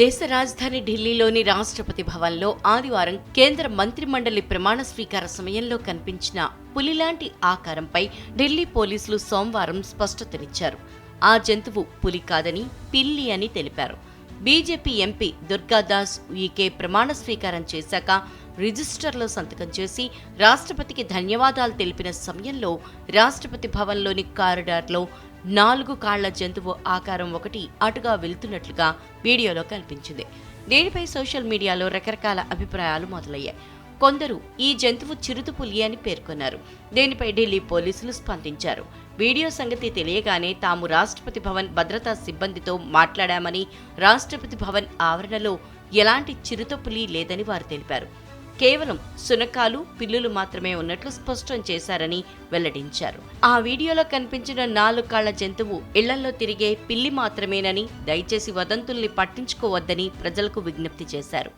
దేశ రాజధాని ఢిల్లీలోని రాష్ట్రపతి భవన్లో ఆదివారం కేంద్ర మంత్రిమండలి ప్రమాణ స్వీకార సమయంలో కనిపించిన పులిలాంటి ఆకారంపై ఢిల్లీ పోలీసులు సోమవారం స్పష్టతనిచ్చారు. ఆ జంతువు పులి కాదని పిల్లి అని తెలిపారు. బీజేపీ ఎంపీ దుర్గాదాస్ ఈకే ప్రమాణ స్వీకారం చేశాక రిజిస్టర్లో సంతకం చేసి రాష్ట్రపతికి ధన్యవాదాలు తెలిపిన సమయంలో రాష్ట్రపతి భవన్లోని కారిడార్లో నాలుగు కాళ్ళ జంతువు ఆకారం ఒకటి అటుగా వెళ్తున్నట్లుగా వీడియోలో కనిపించింది. దీనిపై సోషల్ మీడియాలో రకరకాల అభిప్రాయాలు మొదలయ్యాయి. కొందరు ఈ జంతువు చిరుతపులి అని పేర్కొన్నారు. దీనిపై ఢిల్లీ పోలీసులు స్పందించారు. వీడియో సంగతి తెలియగానే తాము రాష్ట్రపతి భవన్ భద్రతా సిబ్బందితో మాట్లాడామని రాష్ట్రపతి భవన్ ఆవరణలో ఎలాంటి చిరుతపులి లేదని వారు తెలిపారు. కేవలం సునకాలు పిల్లులు మాత్రమే ఉన్నట్లు స్పష్టం చేశారని వెల్లడించారు. ఆ వీడియోలో కనిపించిన నాలుగు కాళ్ళ జంతువు ఇళ్ళలో తిరిగే పిల్లి మాత్రమేనని దయచేసి వదంతుల్ని పట్టించుకోవద్దని ప్రజలకు విజ్ఞప్తి చేశారు.